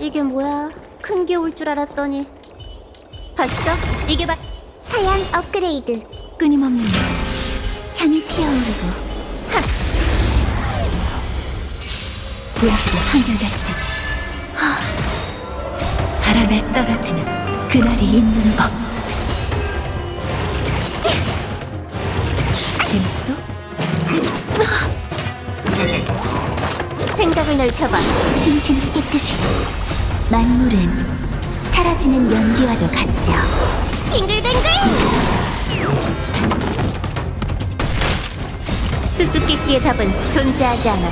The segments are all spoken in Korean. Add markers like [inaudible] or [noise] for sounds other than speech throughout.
이게 뭐야? 큰 게 올 줄 알았더니 봤어? 이게 바 사양 업그레이드 끊임없는 향이 피어오르고 하! 분수가 한결같지 하! 바람에 떨어지는 그날이 있는 법 재밌어? 생각을 넓혀봐 진심을 깨끗이 만물은 사라지는 연기와도 같죠. 빙글빙글! 수수께끼의 답은 존재하지 않아.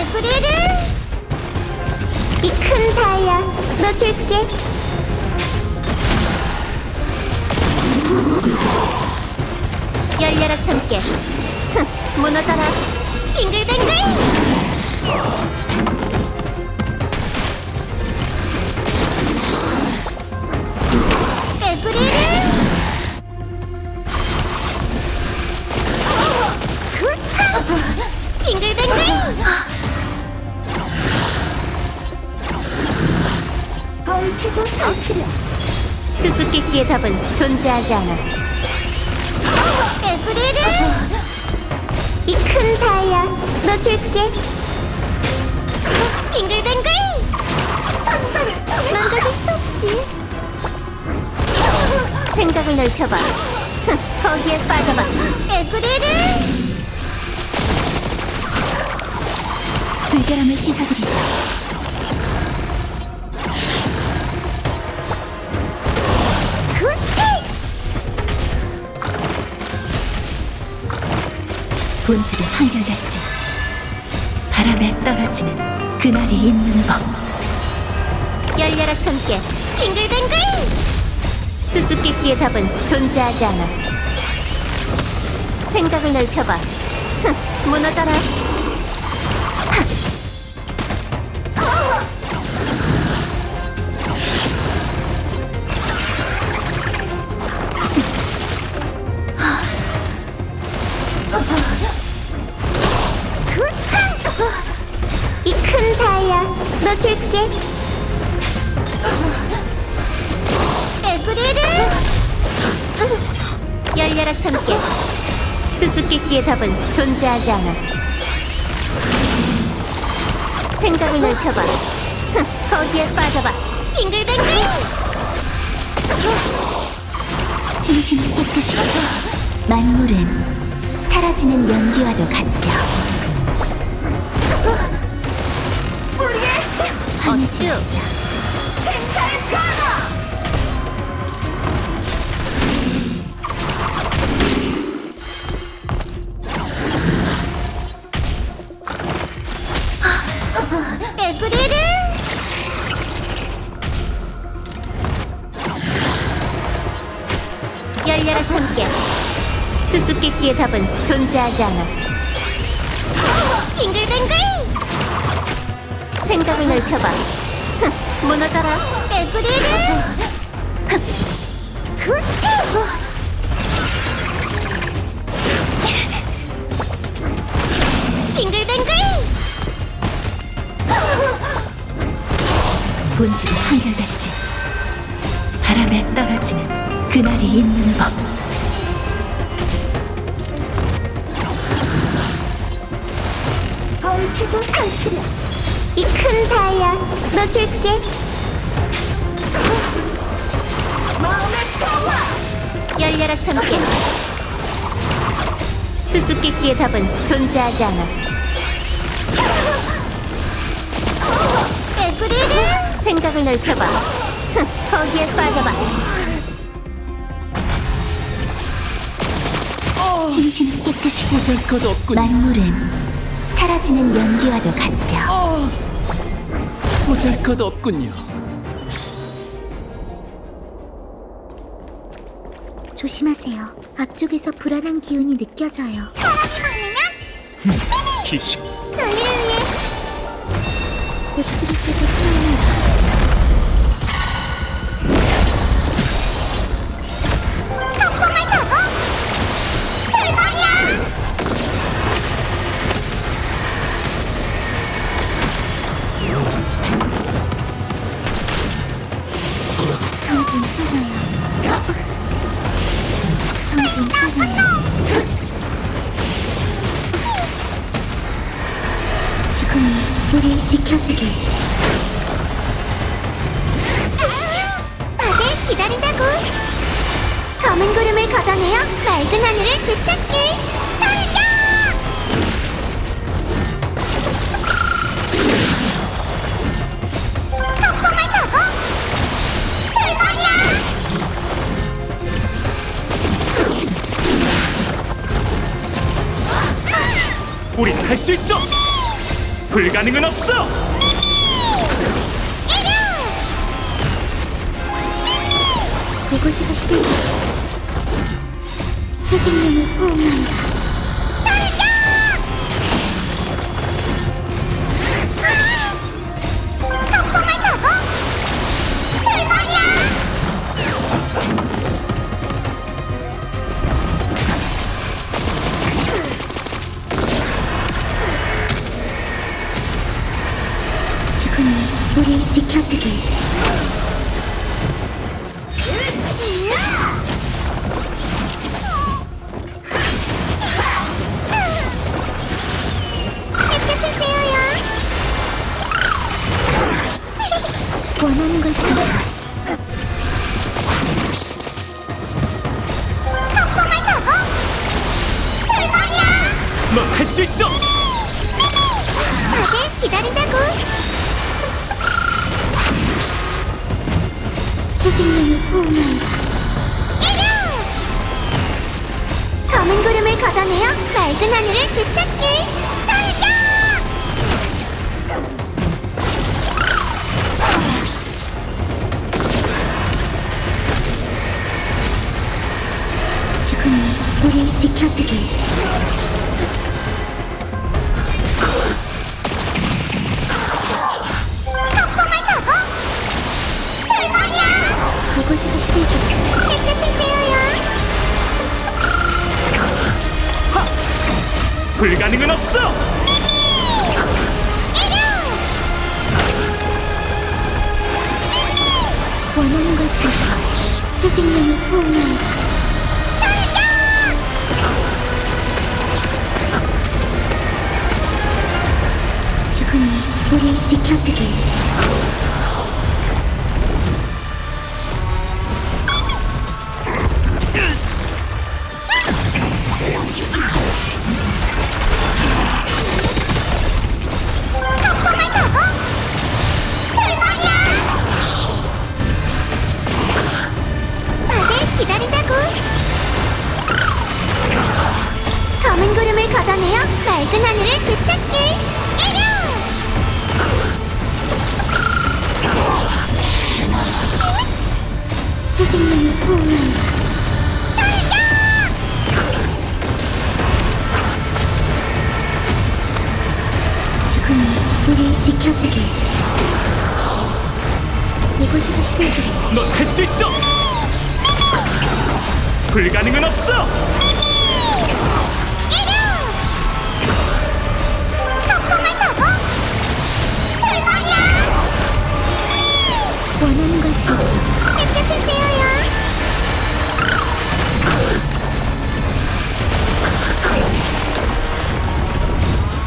에브리를! 이 큰 다이아 너 줄게. 열려라 참깨. 흥, 무너져라. 빙글빙글 수수께끼의 답은 존재하지 않아. 에브리를! 이큰 다이아 너 줄게. 빙글빙글! 망가질 수 없지. 생각을 넓혀봐. 흥, [laughs] 거기에 빠져봐. 에브리를! 불결함을 씻어드리자 본질은 한결같지. 바람에 떨어지는 그날이 있는 법. 열려라 참깨 빙글빙글! 수수께끼의 답은 존재하지 않아. 생각을 넓혀봐. 흥, 무너져라 열려라 참깨. 수수께끼의 답은 존재하지 않아. 생각을 넓혀봐. 흥, 거기에 빠져봐. 빙글빙글! 진심을 깨끗이 만물은 사라지는 연기와도 같죠. 어쭈 열려라 참깨. 수수께끼의 답은 존재하지 않아. 빙글빙글! 생각을 넓혀봐. 흥, 무너져라. 에브리를! 그치 빙글빙글! 본질은 한결같지 그날이 있는 법. 얽히고 설키려 이큰 다이아 너 줄게. 마음의 평화 열려라 참깨. 수수께끼의 답은 존재하지 않아. [laughs] 에브리를 생각을 넓혀봐. 흥, 거기에 빠져봐 진심을 깨끗이 보잘 것 없군요. 만물은 사라지는 연기와도 같죠. 보잘 것 없군요. 조심하세요. 앞쪽에서 불안한 기운이 느껴져요. 사람이 많으면 기식. 저희를 위해. 고치를 때도 태어난 지금 우리 지켜주길. 다들 기다린다고. 검은 구름을 걷어내어 맑은 하늘을 되찾길. 달려! 폭풍을 타고 출발이야! 우린 할 수 있어. 불가능은 없어. 이곳에서 시대를 새 생명을 호응한다. 맑은 하늘을 되찾길. 달려! 지금은 우리 지켜주길. 폭풍을 타고 출발이야! 이곳에서 시작해 햇볕을 쬐어요. 불가능은 없어. 불가능은 없어. 폭풍을 타고 출발이야!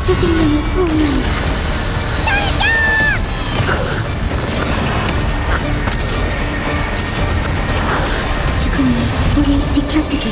지금 우리 지켜주길.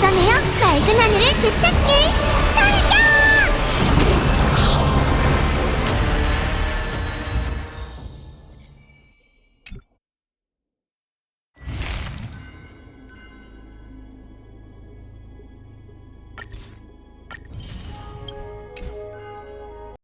걷어내어 맑은 하늘을 되찾길 달려!